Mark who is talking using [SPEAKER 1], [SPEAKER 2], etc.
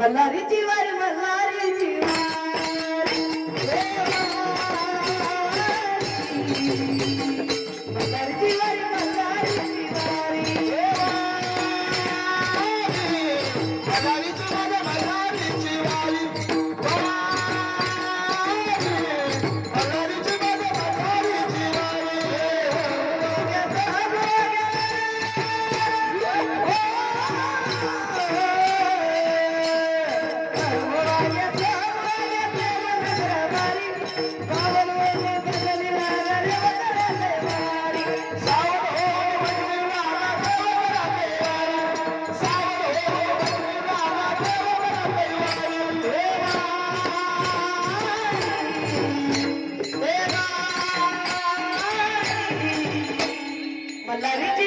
[SPEAKER 1] Malhari जीवर Malhari जीवारी But let it